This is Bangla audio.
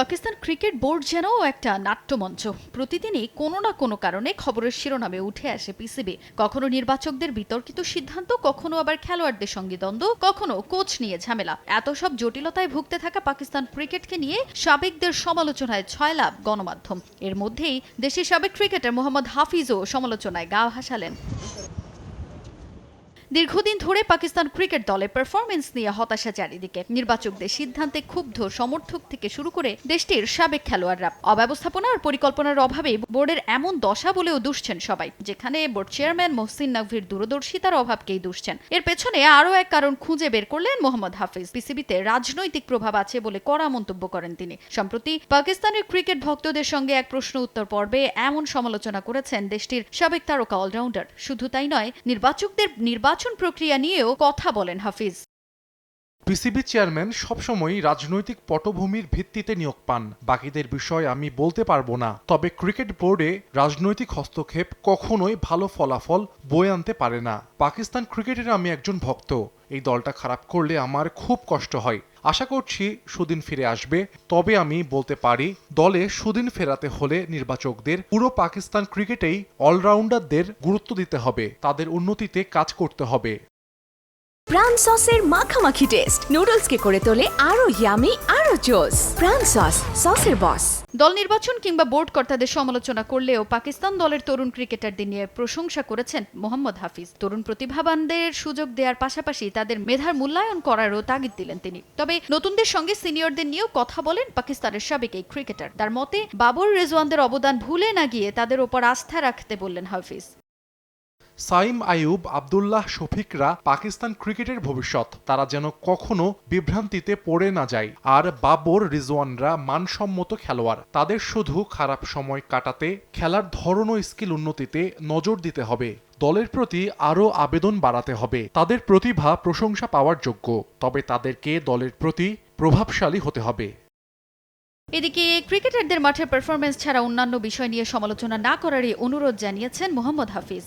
পাকিস্তান ক্রিকেট বোর্ড যেন একটা নাট্যমঞ্চ। প্রতিদিনই কোনো না কোনো কারণে খবরের শিরোনামে উঠে আসে পিসিবি কখনো নির্বাচকদের বিতর্কিত সিদ্ধান্ত, কখনো আবার খেলোয়াড়দের সঙ্গে দ্বন্দ্ব, কখনো কোচ নিয়ে ঝামেলা। এত সব জটিলতায় ভুগতে থাকা পাকিস্তান ক্রিকেটকে নিয়ে সাবেকদের সমালোচনায় ছয় লাভ গণমাধ্যম। এর মধ্যেই দেশের সাবেক ক্রিকেটার মোহাম্মদ হাফিজও সমালোচনায় গা ভাসালেন। দীর্ঘদিন ধরে পাকিস্তান ক্রিকেট দলের পারফরমেন্স নিয়ে হতাশা চারিদিকে। নির্বাচকদের সিদ্ধান্তে ক্ষুব্ধ সমর্থক থেকে শুরু করে দেশটির সাবেক খেলোয়াড়রা। অব্যবস্থাপনা আর পরিকল্পনার অভাবে বোর্ডের এমন দশা বলেও দুষছেন সবাই, যেখানে বোর্ড চেয়ারম্যান মোহসিন নকভির দূরদর্শিতার অভাবকেই দুষছেন। এর পেছনে আরও এক কারণ খুঁজে বের করলেন মোহাম্মদ হাফিজ। পিসিবিতে রাজনৈতিক প্রভাব আছে বলে কড়া মন্তব্য করেন তিনি। সম্প্রতি পাকিস্তানের ক্রিকেট ভক্তদের সঙ্গে এক প্রশ্ন উত্তর পর্বে এমন সমালোচনা করেছেন দেশটির সাবেক তারকা অলরাউন্ডার। শুধু তাই নয়, নির্বাচকদের নির্বাচন প্রক্রিয়া নিয়েও কথা বলেন হাফিজ। পিসিবি চেয়ারম্যান সবসময়ই রাজনৈতিক পটভূমির ভিত্তিতে নিয়োগ পান। বাকিদের বিষয় আমি বলতে পারব না। তবে ক্রিকেট বোর্ডে রাজনৈতিক হস্তক্ষেপ কখনোই ভালো ফলাফল বয়ে আনতে পারে না। পাকিস্তান ক্রিকেটের আমি একজন ভক্ত। এই দলটা খারাপ করলে আমার খুব কষ্ট হয়। আশা করছি সুদিন ফিরে আসবে। তবে আমি বলতে পারি, দলে সুদিন ফেরাতে হলে নির্বাচকদের পুরো পাকিস্তান ক্রিকেটেই অলরাউন্ডারদের গুরুত্ব দিতে হবে। তাদের উন্নতিতে কাজ করতে হবে। প্রাণ সসের মাখামাখি টেস্ট নুডলসকে করে তোলে আরও ইয়ামি আরও জোস প্রাণ সস সসের বস দল নির্বাচন কিংবা বোর্ড কর্তাদের সমালোচনা করলেও পাকিস্তান দলের তরুণ ক্রিকেটারদের নিয়ে প্রশংসা করেছেন মোহাম্মদ হাফিজ। তরুণ প্রতিভাবানদের সুযোগ দেওয়ার পাশাপাশি তাদের মেধার মূল্যায়ন করারও তাগিদ দিলেন তিনি। তবে নতুনদের সঙ্গে সিনিয়রদের নিয়েও কথা বলেন পাকিস্তানের সাবেক এই ক্রিকেটার। তার মতে, বাবর রেজওয়ানদের অবদান ভুলে না গিয়ে তাদের ওপর আস্থা রাখতে বললেন হাফিজ। সাইম আইয়ুব আবদুল্লাহ শফিকরা পাকিস্তান ক্রিকেটের ভবিষ্যৎ। তারা যেন কখনো বিভ্রান্তিতে পড়ে না যায়। আর বাবর রিজওয়ানরা মানসম্মত খেলোয়াড়। তাদের শুধু খারাপ সময় কাটাতে, খেলার ধরন ও স্কিল উন্নতিতে নজর দিতে হবে। দলের প্রতি আরও আবেদন বাড়াতে হবে। তাদের প্রতিভা, প্রশংসা পাওয়ার যোগ্য। তবে তাদেরকে দলের প্রতি প্রভাবশালী হতে হবে। এদিকে ক্রিকেটারদের মাঠের পারফরমেন্স ছাড়া অন্যান্য বিষয় নিয়ে সমালোচনা না করারই অনুরোধ জানিয়েছেন মোহাম্মদ হাফিজ।